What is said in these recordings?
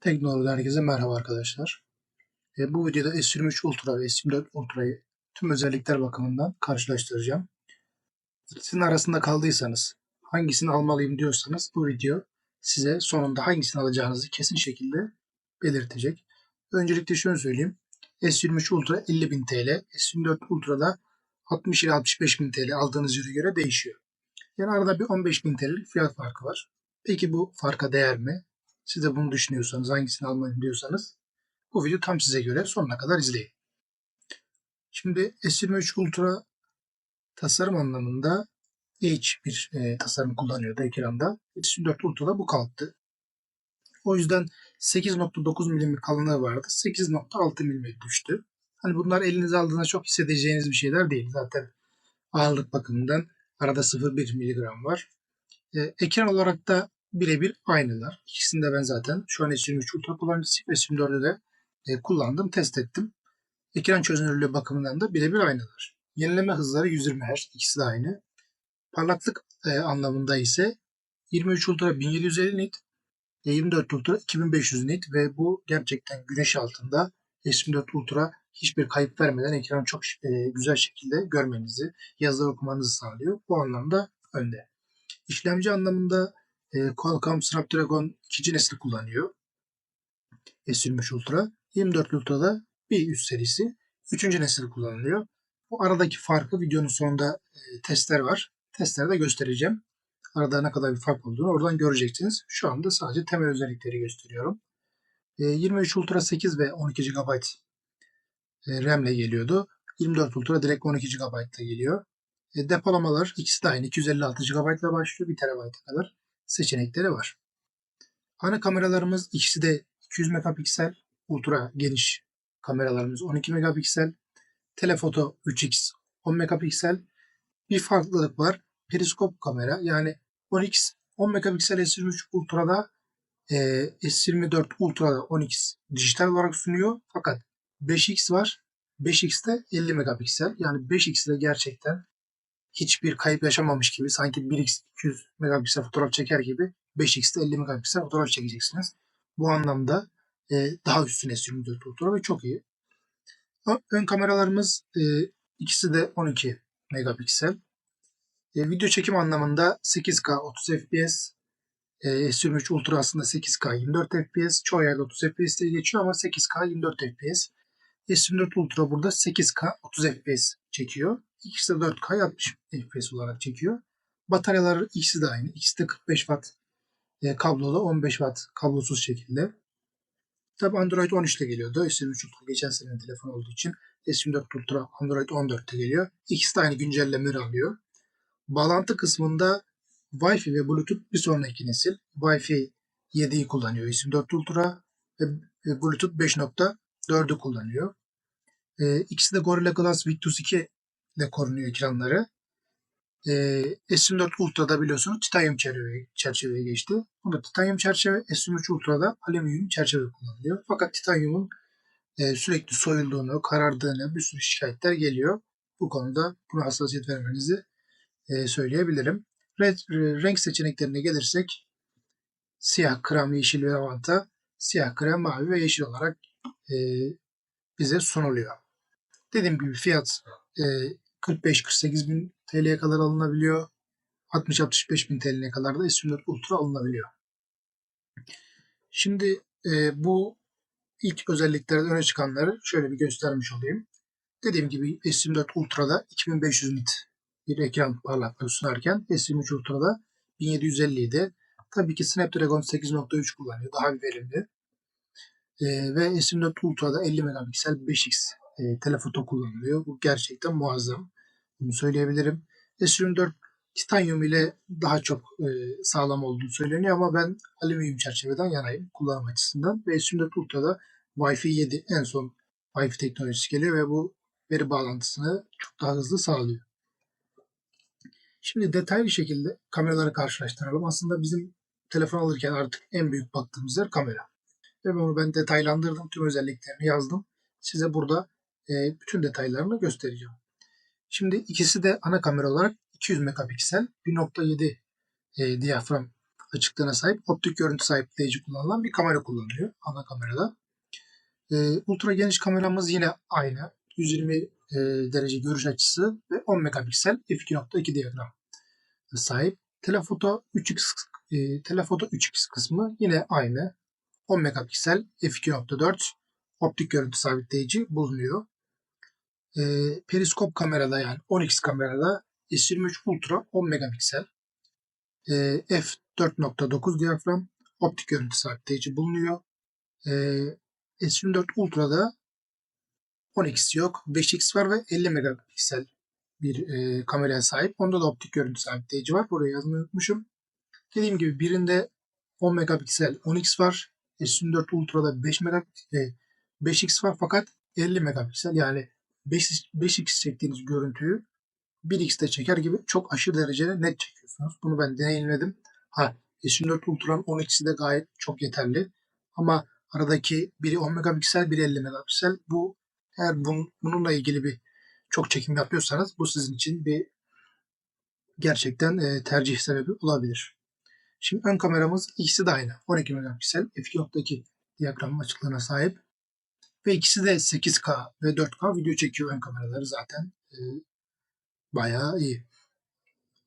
Teknolojiden herkese merhaba arkadaşlar. E, bu videoda S23 Ultra ve S24 Ultra'yı tüm özellikler bakımından karşılaştıracağım. İkisinin arasında kaldıysanız, hangisini almalıyım diyorsanız bu video size sonunda hangisini alacağınızı kesin şekilde belirtecek. Öncelikle şunu söyleyeyim. S23 Ultra 50.000 TL, S24 Ultra'da 60 ile 65.000 TL aldığınız yere göre değişiyor. Yani arada bir 15.000 TL'lik fiyat farkı var. Peki bu farka değer mi? Siz de bunu düşünüyorsanız, hangisini almayı diyorsanız bu video tam size göre sonuna kadar izleyin. Şimdi S23 Ultra tasarım anlamında H bir e, tasarım kullanıyordu ekranda. S24 Ultra'da bu kalktı. O yüzden 8.9 mm kalınlığı vardı. 8.6 mm düştü. Hani bunlar elinize aldığında çok hissedeceğiniz bir şeyler değil. Zaten ağırlık bakımından arada 0.1 mg var. E, ekran olarak da birebir aynılar. İkisini de ben zaten şu an S23 Ultra kullanıcısıyım. S24'ü de e, kullandım, test ettim. Ekran çözünürlüğü bakımından da birebir aynılar. Yenileme hızları 120 Hz. ikisi de aynı. Parlaklık e, anlamında ise 23 Ultra 1750 nit, e, 24 Ultra 2500 nit ve bu gerçekten güneş altında S24 Ultra hiçbir kayıp vermeden ekranı çok e, güzel şekilde görmenizi, yazıları okumanızı sağlıyor. Bu anlamda önde. İşlemci anlamında e, Qualcomm Snapdragon 2. nesli kullanıyor. S23 Ultra. 24 Ultra'da bir üst serisi 3. nesil kullanılıyor. Bu aradaki farkı videonun sonunda e, testler var. Testlerde göstereceğim. Arada ne kadar bir fark olduğunu oradan göreceksiniz. Şu anda sadece temel özellikleri gösteriyorum. E, 23 Ultra 8 ve 12 GB e, RAM ile geliyordu. 24 Ultra direkt 12 GB ile geliyor. E, depolamalar ikisi de aynı. 256 GB ile başlıyor. 1 TB'a kadar seçenekleri var. Ana kameralarımız ikisi de 200 megapiksel ultra geniş kameralarımız 12 megapiksel. Telefoto 3x 10 megapiksel. Bir farklılık var. Periskop kamera yani 10x 10 megapiksel S23 Ultra'da e, S24 Ultra'da 10x dijital olarak sunuyor. Fakat 5x var. 5x'te 50 megapiksel. Yani 5x'de gerçekten hiçbir kayıp yaşamamış gibi sanki 1x 200 megapiksel fotoğraf çeker gibi 5x'te 50 megapiksel fotoğraf çekeceksiniz. Bu anlamda e, daha üstüne S24 Ultra ve çok iyi. Ön kameralarımız e, ikisi de 12 megapiksel. E, video çekim anlamında 8K 30 FPS, e, S23 Ultra aslında 8K 24 FPS, çoğu yerde 30 FPS diye geçiyor ama 8K 24 FPS. S24 Ultra burada 8K 30 FPS çekiyor. İkisi de 4K 60 FPS olarak çekiyor. Bataryalar ikisi de aynı. İkisi de 45 Watt e, kablolu 15 Watt kablosuz şekilde. Tabi Android 13 ile geliyordu. S23 Ultra geçen senenin telefon olduğu için S24 Ultra Android 14'te geliyor. İkisi de aynı güncellemeleri alıyor. Bağlantı kısmında Wi-Fi ve Bluetooth bir sonraki nesil. Wi-Fi 7'yi kullanıyor S24 Ultra ve Bluetooth 5.4'ü kullanıyor. E, ikisi de Gorilla Glass Victus 2 ile korunuyor ekranları. E, S24 Ultra'da biliyorsunuz titanyum çerçeve, çerçeveye geçti. Bunda titanyum çerçeve, S23 Ultra'da alüminyum çerçeve kullanılıyor. Fakat titanyumun e, sürekli soyulduğunu, karardığını bir sürü şikayetler geliyor. Bu konuda buna hassasiyet vermenizi e, söyleyebilirim. Red, renk seçeneklerine gelirsek siyah, krem, yeşil ve lavanta, siyah, krem, mavi ve yeşil olarak e, bize sunuluyor. Dediğim gibi fiyat e, 45-48 bin TL'ye kadar alınabiliyor. 60-65 bin TL'ye kadar da S24 Ultra alınabiliyor. Şimdi e, bu ilk özelliklerden öne çıkanları şöyle bir göstermiş olayım. Dediğim gibi S24 Ultra'da 2500 nit bir ekran parlaklığı sunarken S23 Ultra'da 1750 idi. Tabii ki Snapdragon 8.3 kullanıyor. Daha bir verimli. E, ve S24 Ultra'da 50 megapiksel 5x e, telefoto kullanılıyor. Bu gerçekten muazzam. Bunu söyleyebilirim. S24 titanyum ile daha çok e, sağlam olduğu söyleniyor ama ben alüminyum çerçeveden yanayım kullanım açısından. Ve S24 Ultra'da Wi-Fi 7 en son Wi-Fi teknolojisi geliyor ve bu veri bağlantısını çok daha hızlı sağlıyor. Şimdi detaylı şekilde kameraları karşılaştıralım. Aslında bizim telefon alırken artık en büyük baktığımız yer kamera. Ve bunu ben detaylandırdım. Tüm özelliklerini yazdım. Size burada bütün detaylarını göstereceğim. Şimdi ikisi de ana kamera olarak 200 megapiksel 1.7 e, diyafram açıklığına sahip optik görüntü sabitleyici kullanılan bir kamera kullanılıyor ana kamerada. Ee, ultra geniş kameramız yine aynı. 120 e, derece görüş açısı ve 10 megapiksel f2.2 diyagram sahip. Telefoto 3x e, telefoto 3x kısmı yine aynı. 10 megapiksel f2.4 optik görüntü sabitleyici bulunuyor. E, periskop kamerada yani 10x kamerada S23 Ultra 10 megapiksel e, f4.9 diyafram optik görüntü sabitleyici bulunuyor. E, S24 Ultra'da 10x yok, 5x var ve 50 megapiksel bir e, kameraya sahip. Onda da optik görüntü sabitleyici var. Buraya yazmayı unutmuşum. Dediğim gibi birinde 10 megapiksel 10x var. S24 Ultra'da 5 megapiksel 5x var fakat 50 megapiksel yani 5, 5x çektiğiniz görüntüyü 1x'te çeker gibi çok aşırı derecede net çekiyorsunuz. Bunu ben deneyimledim. Ha S24 Ultra'nın 10x'i de gayet çok yeterli. Ama aradaki biri 10 megapiksel, biri 50 megapiksel. Bu eğer bun, bununla ilgili bir çok çekim yapıyorsanız bu sizin için bir gerçekten e, tercih sebebi olabilir. Şimdi ön kameramız ikisi de aynı. 12 megapiksel f2.2 diyagram açıklığına sahip. Ve ikisi de 8K ve 4K video çekiyor ön kameraları zaten. E, bayağı iyi.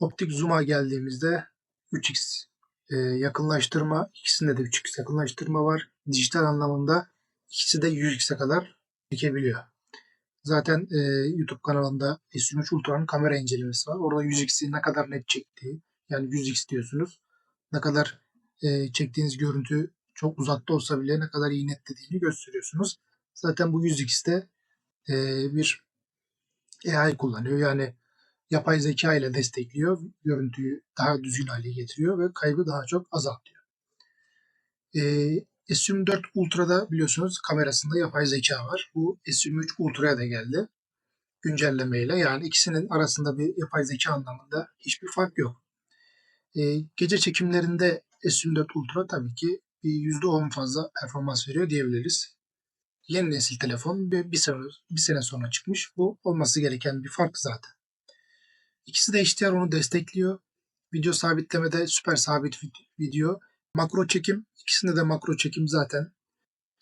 Optik zoom'a geldiğimizde 3x e, yakınlaştırma, ikisinde de 3x yakınlaştırma var. Dijital anlamında ikisi de 100x'e kadar çekebiliyor. Zaten e, YouTube kanalında S23 Ultra'nın kamera incelemesi var. Orada 100x'i ne kadar net çektiği, yani 100x diyorsunuz. Ne kadar e, çektiğiniz görüntü çok uzakta olsa bile ne kadar iyi netlediğini gösteriyorsunuz. Zaten bu 100x'te e, bir AI kullanıyor. Yani yapay zeka ile destekliyor. Görüntüyü daha düzgün hale getiriyor ve kaybı daha çok azaltıyor. E, S24 Ultra'da biliyorsunuz kamerasında yapay zeka var. Bu S23 Ultra'ya da geldi güncellemeyle. Yani ikisinin arasında bir yapay zeka anlamında hiçbir fark yok. E, gece çekimlerinde S24 Ultra tabii ki bir %10 fazla performans veriyor diyebiliriz. Yeni nesil telefon bir, bir, sene, bir sene sonra çıkmış. Bu olması gereken bir fark zaten. İkisi de HDR onu destekliyor. Video sabitlemede süper sabit video. Makro çekim. ikisinde de makro çekim zaten.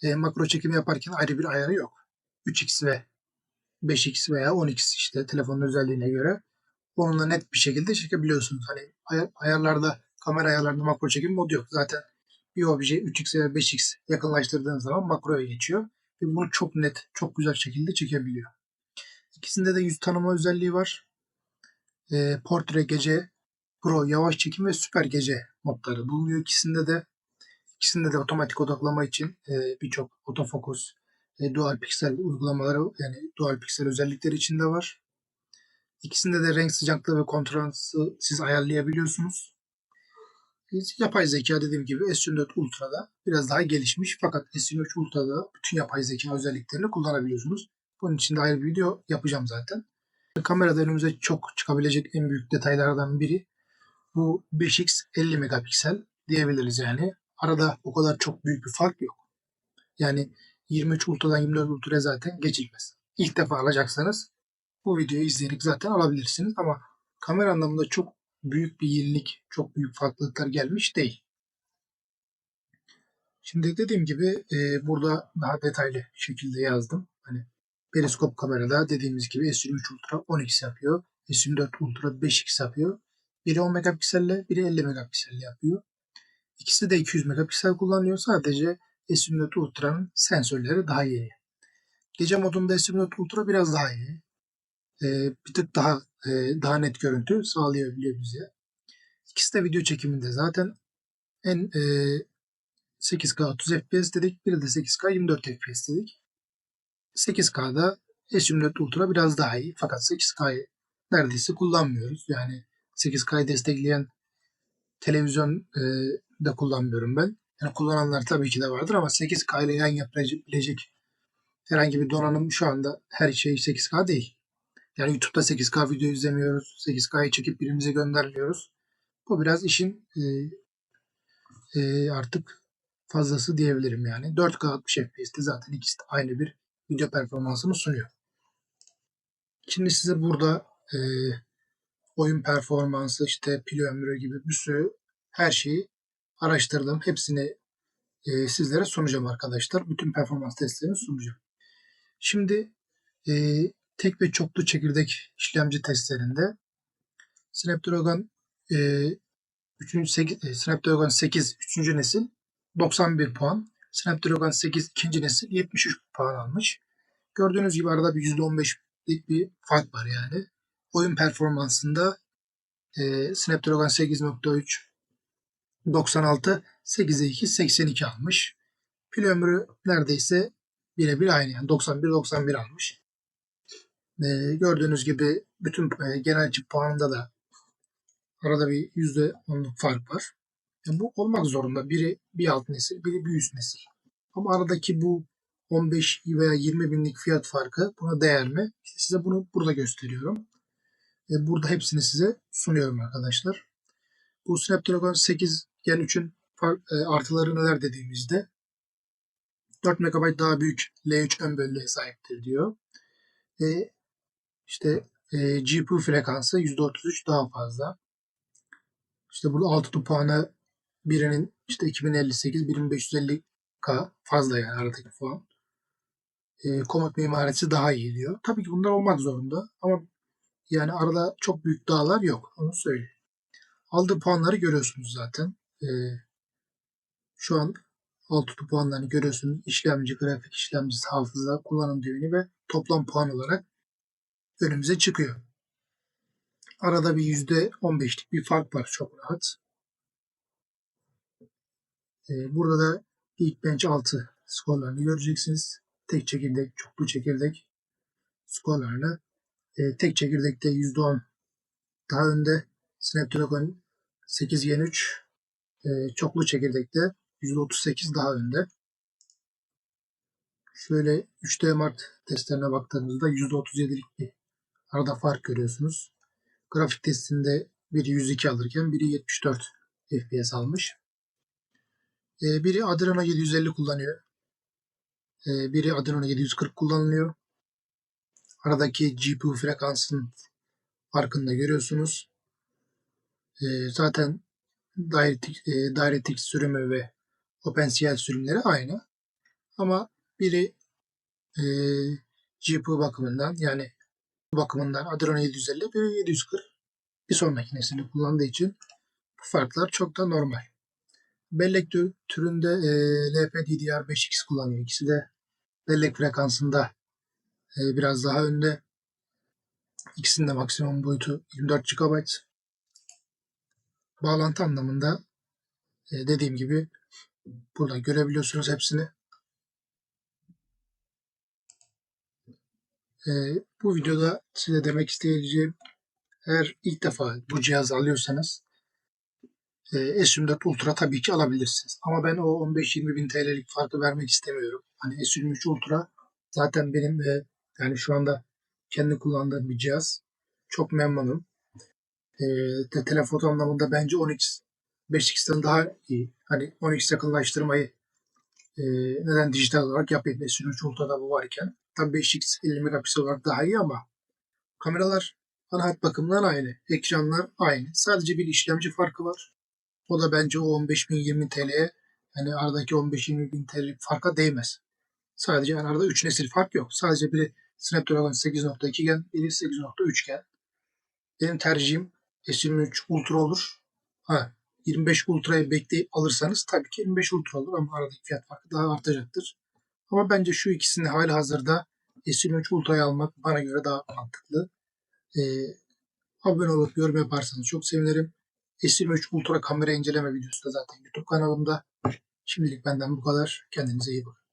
E, makro çekim yaparken ayrı bir ayarı yok. 3x ve 5x veya 10x işte telefonun özelliğine göre onunla net bir şekilde çekebiliyorsunuz. Hani ay- ayarlarda kamera ayarlarında makro çekim modu yok. Zaten bir obje 3x veya 5x yakınlaştırdığınız zaman makroya geçiyor. Ve bunu çok net, çok güzel şekilde çekebiliyor. İkisinde de yüz tanıma özelliği var. E, portre gece, pro yavaş çekim ve süper gece modları bulunuyor. İkisinde de ikisinde de otomatik odaklama için e, birçok otofokus, e, dual piksel uygulamaları yani dual piksel özellikleri içinde var. İkisinde de renk sıcaklığı ve kontrastı siz ayarlayabiliyorsunuz. Yapay zeka dediğim gibi S24 Ultra'da biraz daha gelişmiş fakat S23 Ultra'da bütün yapay zeka özelliklerini kullanabiliyorsunuz. Bunun için de ayrı bir video yapacağım zaten. Kamerada önümüze çok çıkabilecek en büyük detaylardan biri bu 5x 50 megapiksel diyebiliriz yani. Arada o kadar çok büyük bir fark yok. Yani 23 Ultra'dan 24 Ultra'ya zaten geçilmez. İlk defa alacaksanız bu videoyu izleyerek zaten alabilirsiniz ama kamera anlamında çok büyük bir yenilik, çok büyük farklılıklar gelmiş değil. Şimdi dediğim gibi e, burada daha detaylı şekilde yazdım. Hani periskop kamerada dediğimiz gibi S23 Ultra 10x yapıyor. S24 Ultra 5x yapıyor. Biri 10 megapikselle, biri 50 megapikselle yapıyor. İkisi de 200 megapiksel kullanıyor. Sadece S24 Ultra'nın sensörleri daha iyi. Gece modunda S24 Ultra biraz daha iyi. Ee, bir tık daha e, daha net görüntü sağlayabiliyor bize. İkisi de video çekiminde zaten en e, 8K 30 FPS dedik. Biri de 8K 24 FPS dedik. 8K'da S24 Ultra biraz daha iyi. Fakat 8K'yı neredeyse kullanmıyoruz. Yani 8K'yı destekleyen televizyon e, da kullanmıyorum ben. Yani kullananlar tabii ki de vardır ama 8K ile yan yapabilecek herhangi bir donanım şu anda her şey 8K değil. Yani YouTube'da 8K video izlemiyoruz. 8K'yı çekip birimize göndermiyoruz. Bu biraz işin e, e, artık fazlası diyebilirim yani. 4K 60 FPS'te zaten ikisi de aynı bir video performansını sunuyor. Şimdi size burada e, oyun performansı, işte pil ömrü gibi bir sürü her şeyi araştırdım. Hepsini e, sizlere sunacağım arkadaşlar. Bütün performans testlerini sunacağım. Şimdi e, tek ve çoklu çekirdek işlemci testlerinde Snapdragon e, 3. 8, e, Snapdragon 8 3. nesil 91 puan. Snapdragon 8 2. nesil 73 puan almış. Gördüğünüz gibi arada bir %15'lik bir fark var yani. Oyun performansında e, Snapdragon 8.3 96 8'e 2 82 almış. Pil ömrü neredeyse birebir aynı yani 91-91 almış. E, gördüğünüz gibi bütün e, genel çip puanında da arada bir %10'luk fark var. Yani bu olmak zorunda. Biri bir alt nesil, biri bir üst nesil. Ama aradaki bu 15 veya 20 binlik fiyat farkı buna değer mi? İşte size bunu burada gösteriyorum. E, burada hepsini size sunuyorum arkadaşlar. Bu Snapdragon 8 Gen 3'ün artıları neler dediğimizde 4 MB daha büyük L3 ön bölüye sahiptir diyor. E, işte e, GPU frekansı %33 daha fazla. İşte burada 6 puanı birinin işte 2058, birinin 550K fazla yani aradaki puan. E, komut mimarisi daha iyi diyor. Tabii ki bunlar olmak zorunda ama yani arada çok büyük dağlar yok. Onu söyleyeyim. Aldığı puanları görüyorsunuz zaten. E, şu an alt tutu puanlarını görüyorsunuz. İşlemci, grafik işlemcisi, hafıza, kullanım düğünü ve toplam puan olarak önümüze çıkıyor. Arada bir %15'lik bir fark var çok rahat. Ee, burada da Geekbench 6 skorlarını göreceksiniz. Tek çekirdek, çoklu çekirdek skorlarla. Ee, tek çekirdekte %10 daha önde. Snapdragon 8 Gen 3 e, çoklu çekirdekte %38 daha önde. Şöyle 3D Mark testlerine baktığımızda %37'lik bir arada fark görüyorsunuz. Grafik testinde biri 102 alırken biri 74 FPS almış. Ee, biri Adreno 750 kullanıyor. Ee, biri Adreno 740 kullanılıyor. Aradaki GPU frekansının farkını da görüyorsunuz. Ee, zaten DirectX, e, DirectX sürümü ve OpenCL sürümleri aynı. Ama biri e, GPU bakımından yani bakımından Adreno 750, biri 740 bir sonraki nesilde kullandığı için bu farklar çok da normal. Bellek türünde e, LPDDR5X kullanıyor. İkisi de bellek frekansında e, biraz daha önde. İkisinin de maksimum boyutu 24 GB. Bağlantı anlamında e, dediğim gibi burada görebiliyorsunuz hepsini. E, bu videoda size demek isteyeceğim eğer ilk defa bu cihazı alıyorsanız e, S24 Ultra tabii ki alabilirsiniz. Ama ben o 15-20 bin TL'lik farkı vermek istemiyorum. Hani S23 Ultra zaten benim e, yani şu anda kendi kullandığım bir cihaz. Çok memnunum. E, de, telefoto anlamında bence 10x 5x'ten daha iyi. Hani 10x yakınlaştırmayı e, neden dijital olarak yapayım S23 Ultra'da bu varken. Tabii 5x 50 megapiksel olarak daha iyi ama kameralar ana hat bakımından aynı. Ekranlar aynı. Sadece bir işlemci farkı var. O da bence o 15 bin 20 TL'ye yani aradaki 15-20 bin TL farka değmez. Sadece yani arada 3 nesil fark yok. Sadece biri Snapdragon 8.2 gen, biri 8.3 gen. Benim tercihim S23 Ultra olur. Ha, 25 Ultra'yı bekleyip alırsanız tabii ki 25 Ultra olur ama aradaki fiyat farkı daha artacaktır. Ama bence şu ikisini hali hazırda S23 Ultra'yı almak bana göre daha mantıklı. Ee, abone olup yorum yaparsanız çok sevinirim. S23 Ultra kamera inceleme videosu da zaten YouTube kanalımda. Şimdilik benden bu kadar. Kendinize iyi bakın.